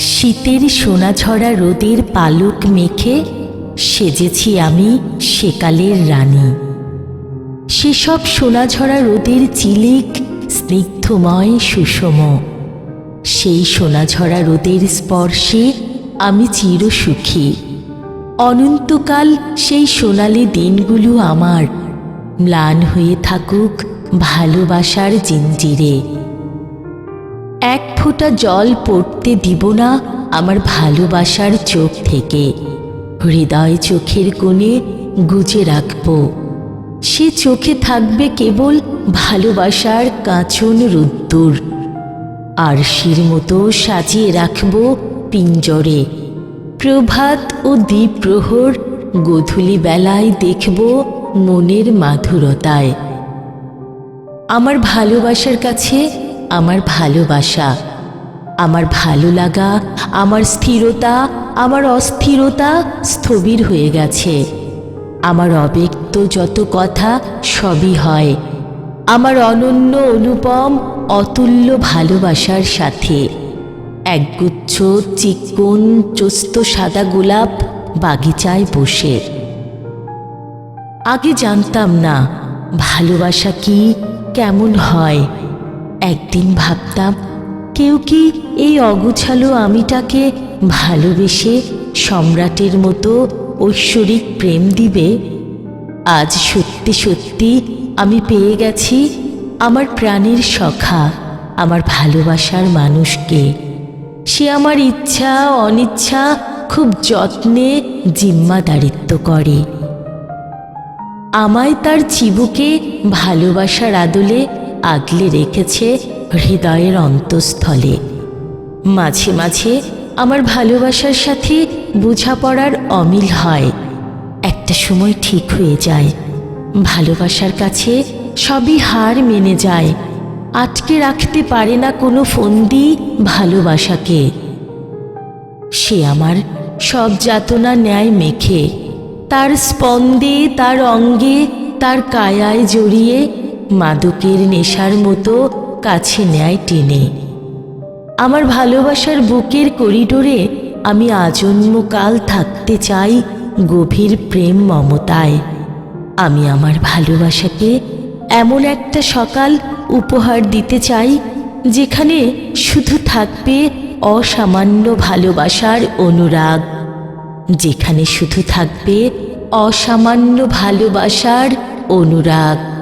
শীতের সোনাঝরা রোদের পালক মেখে সেজেছি আমি সেকালের রানী। সেসব সোনাঝরা রোদের চিলিক, স্নিগ্ধময় সুষম। সেই সোনাঝরা রোদের স্পর্শে আমি চিরসুখী অনন্তকাল সেই সোনালি দিনগুলো আমার, ম্লান হয়ে থাকুক ভালোবাসার জিঞ্জিরে। এক ফোঁটা জল পড়তে দিব না আমার ভালোবাসার চোখ থেকে। হৃদয় চোখের কোণে গুজে রাখব। সে চোখে থাকবে কেবল ভালোবাসার কাঁচন রুদ্দুর। আর শির মতো সাজিয়ে রাখব পিঞ্জরে। প্রভাত ও দ্বীপ প্রহর গধূলি বেলায় দেখব মনের মাধুরতায়। আমার ভালোবাসার কাছে আমার ভালোবাসা, আমার ভালো লাগা, আমার স্থিরতা, আমার অস্থিরতা স্থবির হয়ে গেছে। আমার অব্যক্ত যত কথা সবই হয়। আমার অনন্য অনুপম, অতুল্য ভালোবাসার সাথে। একগুচ্ছ, চিকন, চস্ত সাদা গোলাপ বাগিচায় বসে। আগে জানতাম না ভালোবাসা কি, কেমন হয়। একদিন ভাবতাম, কেউ কি এই অগুছালো আমিটাকে ভালোবেসে সম্রাটের মতো ঐশ্বরিক প্রেম দিবে? আজ সত্যি সত্যি আমি পেয়ে গেছি আমার প্রাণের সখা, আমার ভালোবাসার মানুষকে। সে আমার ইচ্ছা, অনিচ্ছা, খুব যত্নে, জিম্মাদারিত্ব করে। আমায় তার চিবুকে ভালোবাসার আদলে আগলে রেখেছে হৃদয়ের অন্তঃস্থলে। মাঝে মাঝে আমার ভালোবাসার সাথে বোঝাপড়ার অমিল হয়। একটা সময় ঠিক হয়ে যায়। ভালোবাসার কাছে সবই হার মেনে যায়। আটকে রাখতে পারে না কোনো ফন্দি ভালোবাসাকে। সে আমার সব যাতনা ন্যায় মেখে। তার স্পন্দে, তার অঙ্গে, তার কায়ায় জড়িয়ে মাদকের নেশার মতো কাছে নেয় টেনে। আমার ভালোবাসার বুকের করিডোরে আমি আজন্মকাল থাকতে চাই গভীর প্রেম মমতায়। আমি আমার ভালোবাসাকে এমন একটা সকাল উপহার দিতে চাই যেখানে শুধু থাকবে অসামান্য ভালোবাসার অনুরাগ, যেখানে শুধু থাকবে অসামান্য ভালোবাসার অনুরাগ।